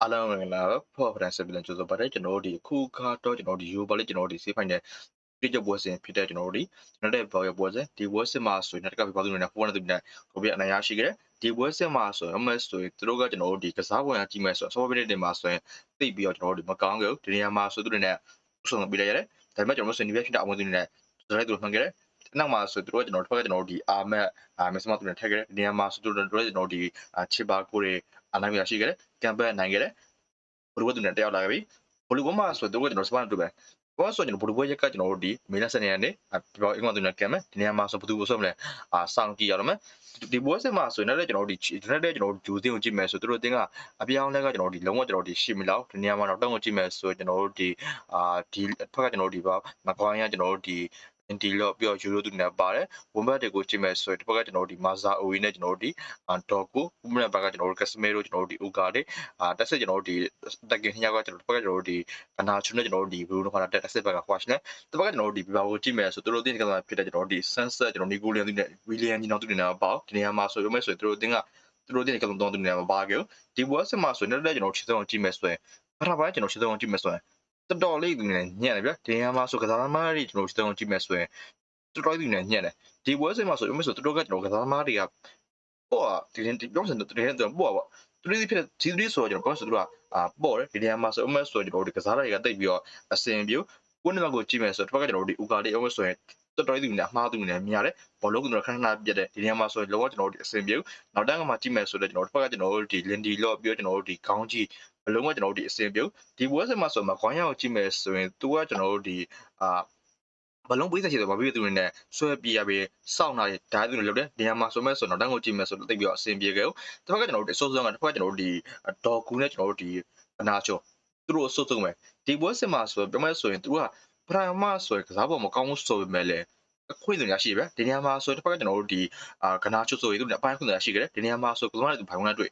အားလုံးမင်္ဂလာပါဖော်ဖရန်ဆပ်ပြန်ကြိုဆိုပါတယ်ကျွန်တော်တို့ဒီအခုခါတော့ကျွန်တော်ဒီယူပါလေးကျွန်တော်တို့ဒီစေးဖိုင်တဲ့ပြည့်ကျပွဲစဉ်ဖြစ်တဲ့ကျွန်တော်တို့ဒီကျွန်တော်တို့ဘောရပွဲစဉ်ဒီပွဲစဉ်မှာဆိုရင်တက်ကပြပါသူနေနဲ့ဖုန်းနဲ့သူနဲ့ကိုပြအနိုင်ရရှိခဲ့တယ်ဒီပွဲစဉ်မှာဆိုရင် MS ဆိုရင်သူတို့ကကျွန်တော်တို့ဒီကစားပွဲရကြီးမဲ့ဆိုဆော့ဖ်ဝဲတင်မှာဆိုရင်သိပြီးတော့ကျွန်တော်တို့ဒီမကောင်းကြဘူးဒီနေရာမှာဆိုသူတို့နဲ့ဆုံးပြလိုက်ရတယ်ဒါပေမဲ့ကျွန်တော်တို့ဆွေးနွေးပြဖြစ်တဲ့အမွေသူနဲ့ဆိုလိုက်သူမှန်ခဲ့တယ်နောက်မှာဆိုသူတို့ကျွန်တော်တို့ဖက်ကကျွန်တော်တို့ဒီအာမက်အာမက်စမသူနဲ့ထက်ခဲ့တယ်ဒီနေရာမှာဆိုသူတို့ကျွန်တော်တို့ဒီချစ်ပါကိုတွေအနိုင်ရရှိခဲ့တယ် ကမ်ပယ်နိုင်ခဲ့တယ်ဘလူးဘသူနဲ့တယောက်လာခဲ့ပြီဘလူးဘမှာဆိုတော့ကျွန်တော်စပန်တူပဲဘောဆိုကျွန်တော်ဘလူးဘရက်ကကျွန်တော်တို့ဒီမေလဆန်နေရနေပြောအင်္ဂလိပ်သူနဲ့ကမ်မယ်ဒီနေရာမှာဆိုဘသူဆိုမလဲအာစောင့်ကြည့်ရတော့မယ်ဒီဘောစမှာဆိုရင်လည်းကျွန်တော်တို့ဒီဒီနေ့ကျွန်တော်တို့ဂျူးတင်ကိုကြည့်မယ်ဆိုသူတို့တင်ကအပြောင်းလဲကကျွန်တော်တို့ဒီလုံးဝကျွန်တော်တို့ဒီရှိမလောက်ဒီနေရာမှာတော့တောင်းကိုကြည့်မယ်ဆိုကျွန်တော်တို့ဒီအာဒီဖက်ကကျွန်တော်တို့ဒီပါမကွာရကျွန်တော်တို့ဒီ ဒီလော့ပြီးတော့ယူရိုသူနဲ့ပါတယ်ဝန်ဘတ်တွေကိုကြည့်မယ်ဆိုရင်ဒီဘက်ကကျွန်တော်တို့ဒီမာဇာအိုဝီနဲ့ကျွန်တော်တို့ဒီဒေါ်ကိုဥမနဘက်ကကျွန်တော်တို့ကက်စမေရိုကျွန်တော်တို့ဒီဥကာလေးအာတက်ဆက်ကျွန်တော်တို့ဒီတက်ကင်ညကကျွန်တော်တို့ဘက်ကကျွန်တော်တို့ဒီအနာချွန်းနဲ့ကျွန်တော်တို့ဒီဘရူနိုခါနာတက်တက်ဆက်ဘက်ကခွာရှင်းတယ်ဒီဘက်ကကျွန်တော်တို့ဒီဘီဘာကိုကြည့်မယ်ဆိုသူတို့တင်းကစားဖြစ်တဲ့ကျွန်တော်တို့ဒီဆန်ဆက်ကျွန်တော်နီကိုလီယန်သူနဲ့ဝီလီယန်ညီနောင်သူတွေနဲ့ပေါ့ဒီနေရာမှာဆိုရုံးမဲ့ဆိုရင်သူတို့တင်းကသူတို့တင်းကလုံးတောင်းသူတွေနဲ့မပါကြဘူးဒီဘွားစမှာဆိုရင်လည်းကျွန်တော်ခြေစုံကြည့်မယ်ဆိုရင်ပထမပိုင်းကျွန်တော်ခြေစုံကြည့်မယ်ဆိုရင် တော်တော်လေးသူနဲ့ညံ့တယ်ဗျဒီနေရာမှာဆိုကစားသမားတွေကျွန်တော်ခြေစုံကြည့်မယ်ဆိုရင်တော်တော်သူနဲ့ညံ့တယ်ဒီပွဲစဉ်မှာဆိုရင်မဆိုတော်တော်ကကျွန်တော်ကစားသမားတွေကပေါ့ဒီဒီပြောစင်တဲ့တဲ့ပေါ့ပေါ့သူတို့ဒီဖြစ်ဒီဒီဆိုကျွန်တော်ပြောဆိုသူကအာပေါ့တယ်ဒီနေရာမှာဆိုအမဆိုကျွန်တော်ဒီကစားတွေကတိတ်ပြီးတော့အစင်ပြိုးကိုယ်နံပါတ်ကိုကြည့်မယ်ဆိုတော့ကျွန်တော်ဒီဥကာလေးအမဆိုရင်တော်တော်သူနဲ့အမှားသူနဲ့မြင်ရတယ်ဘောလုံးကတော့ခဏခဏပြတ်တယ်ဒီနေရာမှာဆိုရင်လောကကျွန်တော်တို့အစင်ပြုတ်နောက်တန်းကမှကြည့်မယ်ဆိုတော့ကျွန်တော်တို့ဘက်ကကျွန်တော်တို့ဒီလင်ဒီလော့ပြီးတော့ကျွန်တော်တို့ဒီခေါင်းကြီး ဘလုံးကကျွန်တော်တို့ဒီအစင်ပြုတ်ဒီပွဲစဉ်မှာဆိုမှခေါင်းရောက်ကြည့်မယ်ဆိုရင်သူကကျွန်တော်တို့ဒီအာဘလုံးပေးဆက်ချေဆိုဘာဖြစ်သူတွေနဲ့ဆွဲပြေးရပြီးစောင့်လာတယ်ဒါသူတွေလုပ်တယ်နေရာမှာဆိုမဲ့ဆိုတော့တန်းကိုကြည့်မယ်ဆိုတော့တိတ်ပြီးတော့အဆင်ပြေခဲ့ဦးတစ်ခါကကျွန်တော်တို့အစိုးဆုံးကတစ်ခါကျွန်တော်တို့ဒီဒေါ်ကူနဲ့ကျွန်တော်တို့ဒီအနာချိုသူတို့အစိုးဆုံးပဲဒီပွဲစစ်မှာဆိုပြောမယ်ဆိုရင်သူကပရိုင်မာဆိုရင်ကစားပေါ်မကောင်းဘူးဆိုပေမဲ့လည်းအခွင့်အရေးရှိပဲဒီနေရာမှာဆိုတစ်ခါကကျွန်တော်တို့ဒီအာကနာချိုဆိုရင်သူကအပိုင်းခွင့်အရေးရှိခဲ့တယ်ဒီနေရာမှာဆိုကစားတဲ့သူဘိုင်ဝင်နဲ့တွေ့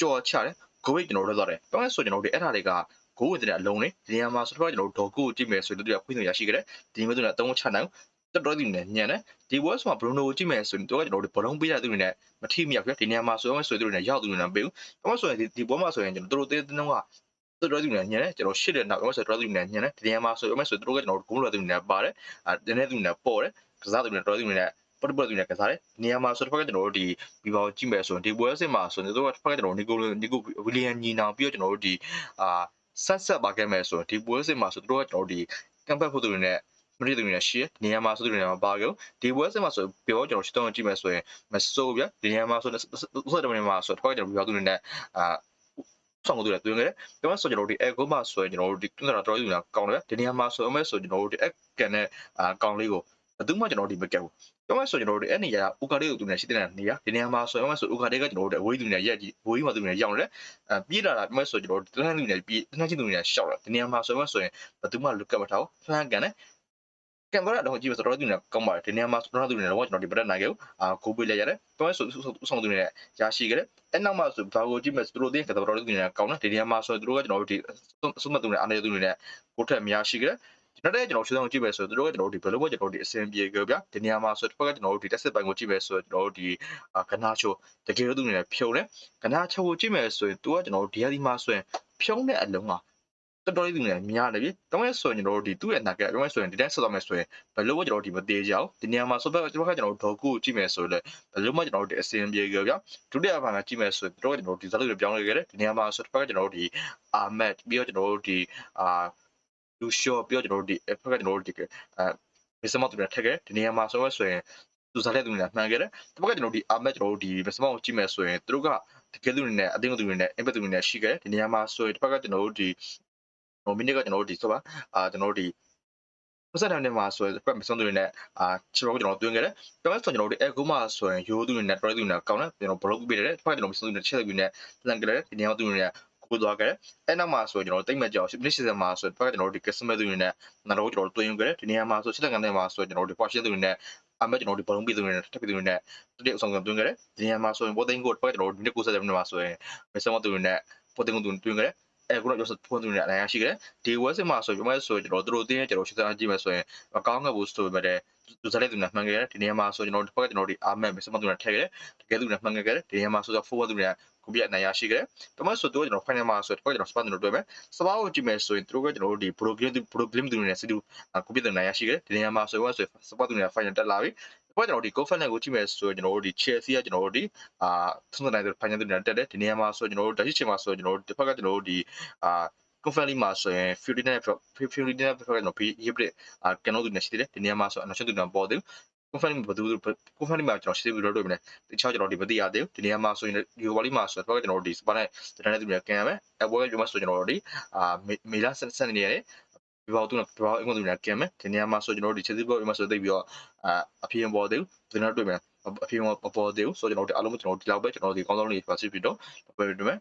ကြော်ချတယ် ဂိုးဝိတ်ကျွန်တော်တို့ထွက်သွားတယ်ပြောမယ်ဆိုကျွန်တော်တို့အဲ့ဒါတွေကဂိုးဝင်တဲ့အလုံးလေးဒီနေရာမှာဆိုတော့ကျွန်တော်တို့ဒေါ်ကိုကြည့်မယ်ဆိုရင်တို့ကခွင့်ရရှိခဲ့တယ်ဒီမျိုးတို့ကအသုံးချနိုင်တော်တော်ဒီနဲ့ညံ့တယ်ဒီဝက်ဆိုမှာဘရုနိုကိုကြည့်မယ်ဆိုရင်တို့ကကျွန်တော်တို့ဘလုံးပေးတဲ့သူတွေနဲ့မထိမြောက်ပြဒီနေရာမှာဆိုရင်ဆိုသူတွေနဲ့ရောက်သူတွေနဲ့ပေးဘူးအမဆိုရင်ဒီဘောမှာဆိုရင်ကျွန်တော်တို့တေးတင်းကတော်တော်ဒီနဲ့ညံ့တယ်ကျွန်တော်ရှစ်တဲ့နောက်အမဆိုတော်တော်ဒီနဲ့ညံ့တယ်ဒီနေရာမှာဆိုရင်အမဆိုတို့ကကျွန်တော်တို့ဂုံးလွယ်သူတွေနဲ့ပါတယ်အဲဒီနေ့သူတွေနဲ့ပေါ်တယ်ကစားသူတွေနဲ့တော်တော်ဒီနဲ့ ပတ်ပတ်သူနဲ့ကစားတယ်နေရာမှာဆိုတော့ကျွန်တော်တို့ဒီဘီဘောကြည့်မယ်ဆိုရင်ဒီပွဲစစ်မှာဆိုရင်တို့ကတစ်ဖက်ကကျွန်တော်နီကိုနီကိုဝီလီယံညီနောင်ပြီးတော့ကျွန်တော်တို့ဒီအာဆက်ဆက်ပါခဲ့မယ်ဆိုရင်ဒီပွဲစစ်မှာဆိုတို့ကကျွန်တော်တို့ဒီကမ်ပတ်ဖို့သူတွေနဲ့မရတဲ့သူတွေနဲ့ရှေ့နေရာမှာဆိုသူတွေနဲ့ပါကြဒီပွဲစစ်မှာဆိုပြောကျွန်တော်ရှင်းတော့ကြည့်မယ်ဆိုရင်မဆိုးဗျဒီနေရာမှာဆိုဆိုတဲ့နေရာမှာဆိုတော့ကျွန်တော်ပြောသူတွေနဲ့အာဆောင်သူတွေတွင်ခဲ့တယ်။ဒါမှဆိုကျွန်တော်တို့ဒီအဲကိုမှဆိုရင်ကျွန်တော်တို့ဒီတွန်းတာတော်တော်ယူလာကောင်းတယ်။ဒီနေရာမှာဆိုအမဲဆိုကျွန်တော်တို့ဒီအကန်နဲ့အာကောင်းလေးကို ဘယ်သူမှကျွန်တော်တို့ဒီမကက်ဘူး။ပြောမှဆိုကျွန်တော်တို့အဲ့နေရာဥကာလေးကိုသူနဲ့ရှိတဲ့နေရာဒီနေရာမှာဆိုရင်မှဆိုဥကာလေးကကျွန်တော်တို့အဝေးသူနဲ့ရက်ကြီးဝေးမှာသူနဲ့ရောက်တယ်။အဲပြေးလာတာပြောမှဆိုကျွန်တော်တို့တန်းလူနဲ့ပြေးတန်းချင်းသူနဲ့ရှောက်လာဒီနေရာမှာဆိုမှဆိုရင်ဘယ်သူမှလုကတ်မထားဘူး။ဖန်ကန်တယ်ကင်မရာတော့ကြည့်မဆိုတော့သူနဲ့ကောင်းပါတယ်ဒီနေရာမှာတော့သူနဲ့တော့ကျွန်တော်ဒီပရက်နိုင်ခဲ့ဘူးအာကိုပေးလိုက်ရတယ်ပြောဆိုဆောင်သူနဲ့ရရှိခဲ့တယ်အဲ့နောက်မှာဆိုဘာကိုကြည့်မဆိုတို့တင်းကတော့သူနဲ့ကောင်းတယ်ဒီနေရာမှာဆိုတို့ကကျွန်တော်တို့ဒီအစုမသူနဲ့အနေသူနဲ့ကိုထက်များရှိခဲ့တယ် ကျွန်တော်တို့ကျွန်တော်ရှင်းအောင်ကြည့်မယ်ဆိုတော့ကျွန်တော်တို့ဒီဘယ်လိုမှကျွန်တော်တို့ဒီအဆင်ပြေကြဗျာဒီနေရာမှာဆိုတော့ကျွန်တော်တို့ဒီ test ပိုင်းကိုကြည့်မယ်ဆိုတော့ကျွန်တော်တို့ဒီကနာချိုတကယ်လို့သူနေဖြုံတယ်ကနာချိုကိုကြည့်မယ်ဆိုရင်သူကကျွန်တော်တို့ဒီဟာဒီမှာဆိုရင်ဖြုံတဲ့အလုံးကတော်တော်လေးသူနေများတယ်ပြီ။တောင်းရဲဆိုရင်ကျွန်တော်တို့ဒီသူ့ရဲ့နာကတောင်းရဲဆိုရင်ဒီတိုင်းဆက်သွားမယ်ဆိုရင်ဘယ်လိုမှကျွန်တော်တို့ဒီမသေးကြအောင်ဒီနေရာမှာဆိုတော့ကျွန်တော်ကကျွန်တော်တို့ဒေါ်ကူကြည့်မယ်ဆိုရင်ဘယ်လိုမှကျွန်တော်တို့ဒီအစင်ပြေကြဗျာ။ဒုတိယပိုင်းကကြည့်မယ်ဆိုရင်တို့ကျွန်တော်တို့ဒီဇာတ်တွေပြောင်းလဲခဲ့တယ်ဒီနေရာမှာဆိုတော့ကျွန်တော်တို့ဒီအာမက်ပြီးတော့ကျွန်တော်တို့ဒီအာ လူရှော့ပြီးတော့ကျွန်တော်တို့ဒီဖက်ကကျွန်တော်တို့ဒီအဲမစ္စမော့တူနဲ့ထက်ခဲ့ဒီနေရာမှာဆိုတော့ဆိုရင်သူစားတဲ့သူနဲ့မှန်ခဲ့တယ်။တပတ်ကကျွန်တော်တို့ဒီအာမက်ကျွန်တော်တို့ဒီမစ္စမော့ကိုကြည့်မယ်ဆိုရင်သူတို့ကတကယ်သူတွေနဲ့အတင်းသူတွေနဲ့အင်ပက်သူတွေနဲ့ရှိခဲ့ဒီနေရာမှာဆိုရင်တပတ်ကကျွန်တော်တို့ဒီဟိုမိနစ်ကကျွန်တော်တို့ဒီဆိုပါအာကျွန်တော်တို့ဒီပတ်စံတယ်မှာဆိုရင်ပတ်မဆုံးသူတွေနဲ့အာချောကျွန်တော်တွင်းခဲ့တယ်။ပြောမယ်ဆိုကျွန်တော်တို့အဲကူမှာဆိုရင်ရိုးသူတွေနဲ့တော်သူတွေနဲ့ကောင်းတယ်ကျွန်တော်ဘလော့ပေးတယ်။ဖက်ကျွန်တော်မဆုံးသူတွေချက်သူတွေနဲ့လန်ကြတယ်ဒီနေရာသူတွေနဲ့ ကိုသွားခဲ့တယ်။အဲနောက်မှာဆိုကျွန်တော်တိတ်မကြောက်မိနစ်80မှာဆိုဖက်ကျွန်တော်တို့ဒီ customer သူတွေနဲ့နောက်တော့ကျွန်တော်တွင်းခဲ့တယ်ဒီနေရာမှာဆိုချက်ကန်တဲ့မှာဆိုကျွန်တော်တို့ portion သူတွေနဲ့အမေကျွန်တော်ဒီဘလုံးပြည်သူတွေနဲ့တက်ပြည်သူတွေနဲ့တတိယအဆောင်ဆုံးတွင်းခဲ့တယ်ဒီနေရာမှာဆိုရင်ဘောသိန်းကိုဖက်ကျွန်တော်တို့ဒီ90မှာဆိုရင်မဆုံးသူတွေနဲ့ဘောသိန်းကိုတွင်းခဲ့တယ် အဲခုနပြောဆိုဖွင့်သူတွေအနိုင်ရရှိခဲ့ဒီဝက်စစ်မှာဆိုပြမဲ့ဆိုကျွန်တော်တို့တင်းကျွန်တော်ရှင်းစားကြည့်မယ်ဆိုရင်မကောင်းခဲ့ဘူးဆိုပေမဲ့သူစားတဲ့သူနဲ့မှန်ခဲ့တယ်ဒီနေရာမှာဆိုကျွန်တော်တစ်ဖက်ကကျွန်တော်ဒီအာမက်မစမသူနဲ့ထည့်ခဲ့တယ်တကယ်သူနဲ့မှန်ခဲ့တယ်ဒီနေရာမှာဆိုတော့4သူနဲ့ကိုပြအနိုင်ရရှိခဲ့တယ်ပြမဲ့ဆိုတော့ကျွန်တော် final မှာဆိုတော့ကျွန်တော်စပတ်သူတို့တွေ့မယ်စပါးကိုကြည့်မယ်ဆိုရင်သူတို့ကကျွန်တော်တို့ဒီ problem problem သူတွေနဲ့စစ်တူကိုပြတဲ့နိုင်ရရှိခဲ့တယ်ဒီနေရာမှာဆိုတော့စပတ်သူနဲ့ final တက်လာပြီ ဘက်ကျွန်တော်ဒီ Goffin ကိုကြည့်မယ်ဆိုရင်ကျွန်တော်တို့ဒီ Chelsea ကကျွန်တော်တို့ဒီအာသုံးနိုင်တဲ့ final တူနဲ့တက်တယ်ဒီနေရာမှာဆိုကျွန်တော်တို့တက်ရှိချိန်မှာဆိုကျွန်တော်တို့တစ်ဖက်ကကျွန်တော်တို့ဒီအာ Confirmly မှာဆိုရင် Fury နဲ့ Fury နဲ့ Fury နော် Hybrid အာကျွန်တော်တို့နဲ့ရှိတယ်ဒီနေရာမှာဆိုအနောက်ချက်တူနဲ့ပေါ်တယ် Confirmly ဘယ်သူ Confirmly မှာကျွန်တော်ရှိသေးဘူးလို့တွေ့မယ်တခြားကျွန်တော်ဒီမသိရသေးဘူးဒီနေရာမှာဆိုရင် Europa League မှာဆိုတော့ကျွန်တော်တို့ဒီ Spa နဲ့တရတဲ့သူတွေကင်ရမယ်အဘောကကျွန်တော်ဆိုကျွန်တော်တို့ဒီအာမေလာဆက်ဆက်နေရတယ် ဒီဘောသူကဘောအင်္ဂလိပ်တွေကင်မယ်ဒီနေရာမှာဆိုကျွန်တော်တို့ဒီ Chelsea ဘောမှာဆိုသိပြီးတော့အာအပြင်းပေါ်သေးဘူးကျွန်တော်တွေ့မယ်အဖေမပေါ်သေးဘူးဆိုတော့ကျွန်တော်တို့အားလုံးကျွန်တော်ဒီလောက်ပဲကျွန်တော်ဒီကောင်းကောင်းလေးပါစီပြီးတော့ပြပြတွေ့မယ်